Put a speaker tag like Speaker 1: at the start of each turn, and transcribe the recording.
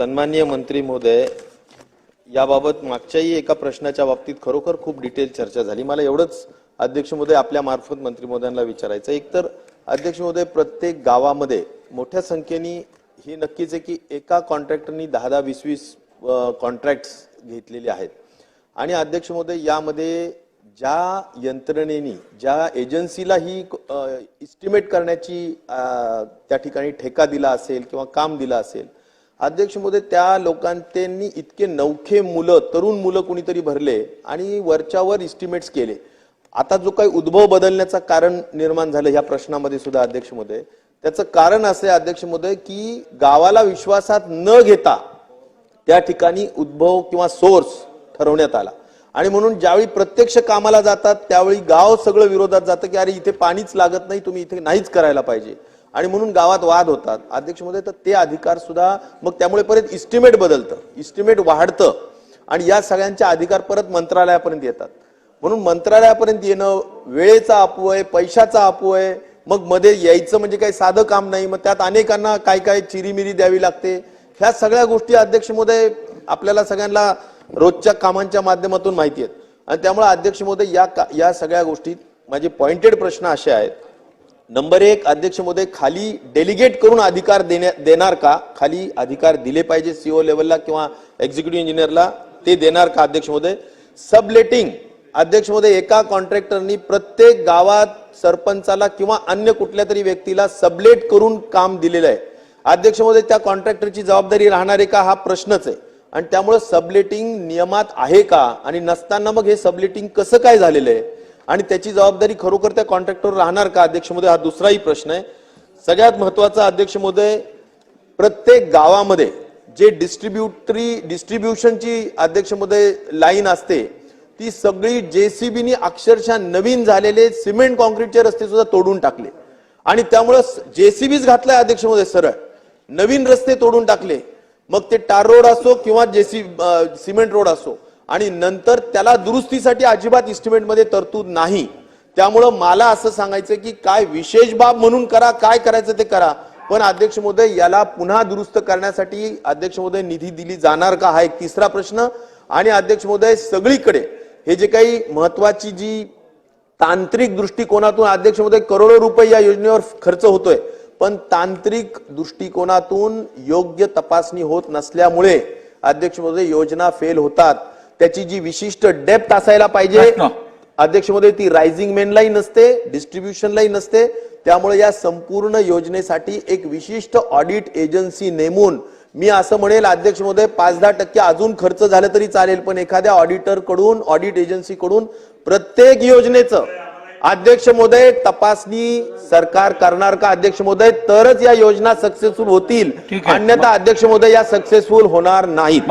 Speaker 1: सन्माननीय मंत्री महोदय याबाबत मागच्याही एका प्रश्नाच्या बाबतीत खरोखर खूप डिटेल चर्चा झाली. मला एवढंच अध्यक्ष महोदय आपल्या मार्फत मंत्री महोदयांना विचारायचं एक तर अध्यक्ष महोदय प्रत्येक गावामध्ये मोठ्या संख्येने ही नक्कीच आहे की एका कॉन्ट्रॅक्टरनी दहा दहा वीस वीस कॉन्ट्रॅक्ट्स घेतलेले आहेत. आणि अध्यक्ष महोदय यामध्ये ज्या यंत्रणेनी ज्या एजन्सीला ही इस्टिमेट करण्याची त्या ठिकाणी ठेका दिला असेल किंवा काम दिलं असेल अध्यक्ष महोदय त्या लोकांनी इतके नवखे मुलं तरुण मुलं कुणीतरी भरले आणि वरच्यावर इस्टिमेट्स केले. आता जो काही उद्भव बदलण्याचं कारण निर्माण झालं ह्या प्रश्नामध्ये सुद्धा अध्यक्ष महोदय त्याचं कारण असं आहे अध्यक्ष महोदय की गावाला विश्वासात न घेता त्या ठिकाणी उद्भव किंवा सोर्स ठरवण्यात आला. आणि म्हणून ज्यावेळी प्रत्यक्ष कामाला जातात त्यावेळी गाव सगळं विरोधात जातं की अरे इथे पाणीच लागत नाही तुम्ही इथे नाहीच करायला पाहिजे. आणि म्हणून गावात वाद होतात. अध्यक्ष तर ते अधिकार सुद्धा मग त्यामुळे परत इस्टिमेट बदलतं. इस्टिमेट वाढतं. आणि या सगळ्यांचे अधिकार परत मंत्रालयापर्यंत येतात. म्हणून मंत्रालयापर्यंत येणं वेळेचा अपवय पैशाचा अपवय मग मध्ये यायचं म्हणजे काही साधं काम नाही. मग त्यात अनेकांना काय काय चिरीमिरी द्यावी लागते. ह्या सगळ्या गोष्टी अध्यक्ष महोदय आपल्याला सगळ्यांना रोजच्या कामांच्या माध्यमातून माहिती आहेत. आणि त्यामुळे अध्यक्ष महोदय या का- या सगळ्या गोष्टीत माझे पॉइंटेड प्रश्न असे आहेत. नंबर एक अध्यक्ष महोदय खाली डेलिगेट करून अधिकार देण्या देणार का? खाली अधिकार दिले पाहिजे सीओ लेवलला किंवा एक्झिक्युटिव्ह इंजिनियरला ते देणार का अध्यक्ष महोदय? सबलेटिंग अध्यक्ष महोदय एका कॉन्ट्रॅक्टरनी प्रत्येक गावात सरपंचाला किंवा अन्य कुठल्या तरी व्यक्तीला सबलेट करून काम दिलेलं आहे. अध्यक्ष महोदय त्या कॉन्ट्रॅक्टरची जबाबदारी राहणार आहे का? हा प्रश्नच आहे. आणि त्यामुळे सबलेटिंग नियमात आहे का? आणि नसताना मग हे सबलेटिंग कसं काय झालेलं आहे? आणि त्याची जबाबदारी खरोखर त्या कॉन्ट्रॅक्टवर राहणार का अध्यक्ष महोदय हा दुसराही प्रश्न आहे. सगळ्यात महत्त्वाचा अध्यक्ष महोदय प्रत्येक गावामध्ये जे डिस्ट्रीब्युटरी डिस्ट्रीब्युशनची अध्यक्ष महोदय लाईन असते ती सगळी जेसीबीनी अक्षरशः नवीन झालेले सिमेंट कॉन्क्रीटचे रस्ते सुद्धा तोडून टाकले. आणि त्यामुळं जेसीबीच घातलाय अध्यक्ष महोदय सरळ. नवीन रस्ते तोडून टाकले. मग ते टार रोड असो किंवा जेसी सिमेंट रोड असो आणि नंतर त्याला दुरुस्तीसाठी अजिबात इस्टिमेटमध्ये तरतूद नाही. त्यामुळं मला असं सांगायचं की काय विशेष बाब म्हणून करा काय करायचं ते करा. पण अध्यक्ष महोदय याला पुन्हा दुरुस्त करण्यासाठी अध्यक्ष महोदय निधी दिली जाणार का हा एक तिसरा प्रश्न. आणि अध्यक्ष महोदय सगळीकडे हे जे काही महत्वाची जी तांत्रिक दृष्टिकोनातून अध्यक्ष महोदय करोडो रुपये या योजनेवर खर्च होतोय. पण तांत्रिक दृष्टिकोनातून योग्य तपासणी होत नसल्यामुळे अध्यक्ष महोदय योजना फेल होतात. त्याची जी विशिष्ट डेप्थ असायला पाहिजे. अध्यक्ष महोदय ती रायझिंग मेनलाही नसते डिस्ट्रीब्युशनलाही नसते त्यामुळे या संपूर्ण योजनेसाठी एक विशिष्ट ऑडिट एजन्सी नेमून मी असं म्हणेल अध्यक्ष महोदय पाच दहा टक्के अजून खर्च झाला तरी चालेल पण एखाद्या ऑडिटरकडून ऑडिट एजन्सी कडून प्रत्येक योजनेचं अध्यक्ष महोदय तपासणी सरकार करणार का अध्यक्ष महोदय तरच या योजना सक्सेसफुल होतील. अन्यथा अध्यक्ष महोदय या सक्सेसफुल होणार नाहीत